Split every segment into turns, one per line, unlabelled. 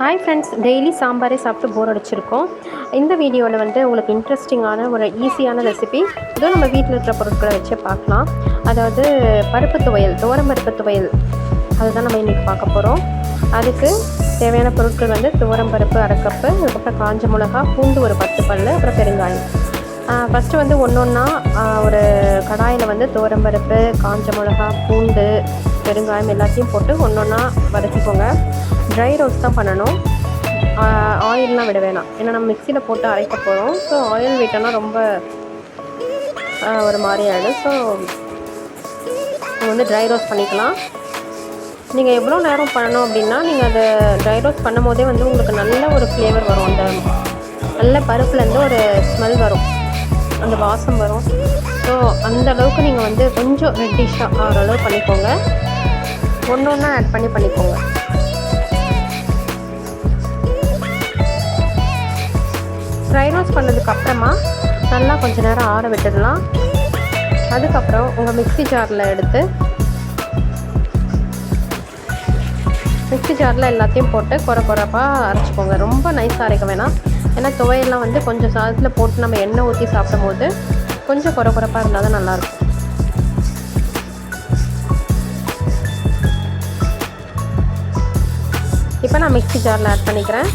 Hi friends daily சாம்பாரே சாப்பிட்டு போர் அடிச்சிருக்கோம். இந்த வீடியோவில் வந்து உங்களுக்கு இன்ட்ரெஸ்டிங்கான ஒரு ஈஸியான ரெசிபி இதுவும் நம்ம வீட்டில் இருக்கிற பொருட்களை வச்சு பார்க்கலாம். அதாவது பருப்பு துவையல் துவரம் பருப்பு துவையல். அதுதான் நம்ம இன்றைக்கி பார்க்க போகிறோம் அதுக்கு தேவையான பொருட்கள் வந்து துவரம் பருப்பு அரைக்கப்பு அதுக்கப்புறம் காஞ்ச மிளகா பூண்டு ஒரு பத்து பல் அப்புறம் பெருங்காயம். ஃபஸ்ட்டு வந்து ஒன்று ஒன்றா ஒரு கடாயில் வந்து துவரம்பருப்பு காஞ்ச மிளகா பூண்டு பெருங்காயம் எல்லாத்தையும் போட்டு ஒன்று ஒன்றா வதக்கிக்கோங்க. ட்ரை ரோஸ்ட் தான் பண்ணணும். ஆயிலெலாம் விட வேணாம். ஏன்னா நம்ம மிக்சியில் போட்டு அரைக்க போகிறோம் ஸோ ஆயில் விட்டோன்னா ரொம்ப ஒரு மாதிரி ஆகிடும் ஸோ வந்து ட்ரை ரோஸ்ட் பண்ணிக்கலாம். நீங்கள் எவ்வளோ நேரம் பண்ணணும் அப்படின்னா நீங்கள் அதை ட்ரை ரோஸ்ட் பண்ணும் போதே வந்து உங்களுக்கு நல்ல ஒரு ஃப்ளேவர் வரும். அந்த நல்ல பருப்புலேருந்து ஒரு ஸ்மெல் வரும். அந்த வாசம் வரும். அந்த அளவுக்கு நீங்கள் வந்து கொஞ்சம் ரெட்டிஷாக ஆகிற அளவு பண்ணிக்கோங்க. ஒன்று ஒன்றா ஆட் பண்ணி பண்ணிக்கோங்க. ஃப்ரை ரோஸ் பண்ணதுக்கப்புறமா நல்லா கொஞ்ச நேரம் ஆற விட்டுடலாம். அதுக்கப்புறம் உங்கள் மிக்சி ஜாரில் எடுத்து மிக்சி ஜாரில் எல்லாத்தையும் போட்டு குறை குறைப்பாக அரைச்சிக்கோங்க. ரொம்ப நைஸாக அரைக்க வேணாம். ஏன்னா துவையெல்லாம் வந்து கொஞ்சம் சாதத்தில் போட்டு நம்ம எண்ணெய் ஊற்றி சாப்பிடும் போது கொஞ்சம் குறை குறைப்பாக இருந்தால் தான் நல்லாயிருக்கும் இப்போ நான் மிக்சி ஜாரில் ஆட் பண்ணிக்கிறேன்.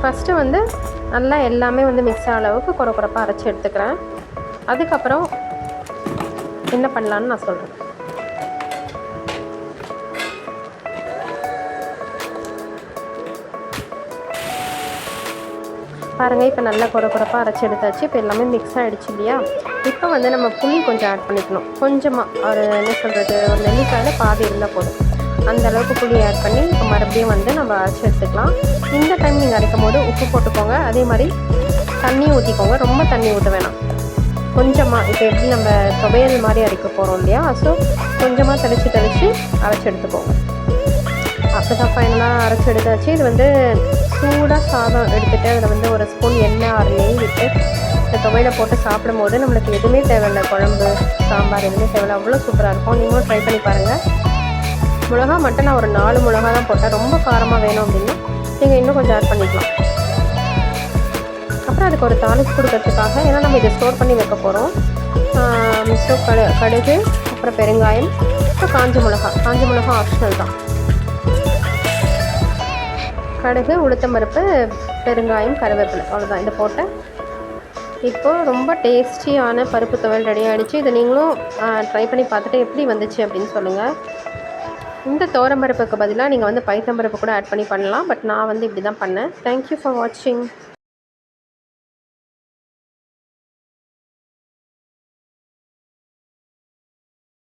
ஃபஸ்ட்டு வந்து நல்லா எல்லாமே வந்து மிக்ஸ் அளவுக்கு குறை குறைப்பாக அரைச்சி எடுத்துக்கிறேன். அதுக்கப்புறம் என்ன பண்ணலான்னு நான் சொல்கிறேன் பாருங்கள் இப்போ நல்லா குறை குறைப்பாக அரைச்சி எடுத்தாச்சு. இப்போ எல்லாமே மிக்ஸ் ஆகிடுச்சு இல்லையா? இப்போ வந்து நம்ம புளி கொஞ்சம் ஆட் பண்ணிக்கணும். கொஞ்சமாக ஒரு என்ன சொல்கிறது ஒரு நெல்லிக்காயில் பாதி இருந்தால் போதும். அந்த அளவுக்கு புளி ஆட் பண்ணி இப்போ மறுபடியும் வந்து நம்ம அரைச்சி எடுத்துக்கலாம். இந்த டைம் நீங்கள் அரைக்கும் போது உப்பு போட்டுக்கோங்க. அதே மாதிரி தண்ணி ஊற்றிக்கோங்க ரொம்ப தண்ணி ஊற்ற வேணாம். கொஞ்சமாக இப்போ எப்படி நம்ம துவையல் மாதிரி அரைக்க போகிறோம் இல்லையா? ஸோ கொஞ்சமாக தெளித்து தெளித்து அரைச்சி எடுத்துக்கோங்க. அப்போ தான் ஃபைனலாக அரைச்சி எடுத்தாச்சு. இது வந்து சூடாக சாதம் எடுத்துகிட்டு அதில் வந்து ஒரு ஸ்பூன் எண்ணெய் ஆறு நெய் விட்டு இந்த துவையில போட்டு சாப்பிடும் போது நம்மளுக்கு எதுவுமே தேவையில்லை. குழம்பு சாம்பார் எதுவுமே தேவையில்லை. அவ்வளோ சூப்பராக இருக்கும். நீங்களும் ட்ரை பண்ணி பாருங்கள் மிளகா மட்டும் நான் ஒரு நாலு மிளகா தான் போட்டேன். ரொம்ப காரமாக வேணும் அப்படின்னா நீங்கள் இன்னும் கொஞ்சம் ஆட் பண்ணிக்கலாம். அப்புறம் அதுக்கு ஒரு தாளிப்பு கொடுக்கறதுக்காக ஏன்னா நம்ம இதை ஸ்டோர் பண்ணி வைக்க போகிறோம் மிஸ்டோ கடு கடுகு அப்புறம் பெருங்காயம் அப்புறம் காஞ்ச மிளகா. காஞ்ச மிளகா ஆப்ஷனல் தான். கடுகு உளுத்தம்பருப்பு பெருங்காயம் கருவேப்பிலை. அவ்வளோதான் இதை போட்டேன் இப்போது ரொம்ப டேஸ்டியான பருப்பு துவையல் ரெடி ஆகிடுச்சு இதை நீங்களும் ட்ரை பண்ணி பார்த்துட்டு எப்படி வந்துச்சு அப்படின்னு சொல்லுங்கள் இந்த தோரம்பருப்புக்கு பதிலாக நீங்கள் வந்து பைத்தம்பருப்பு கூட ஆட் பண்ணி பண்ணலாம். பட் நான் வந்து இப்படி தான் பண்ணேன் தேங்க்யூ ஃபார் வாட்சிங்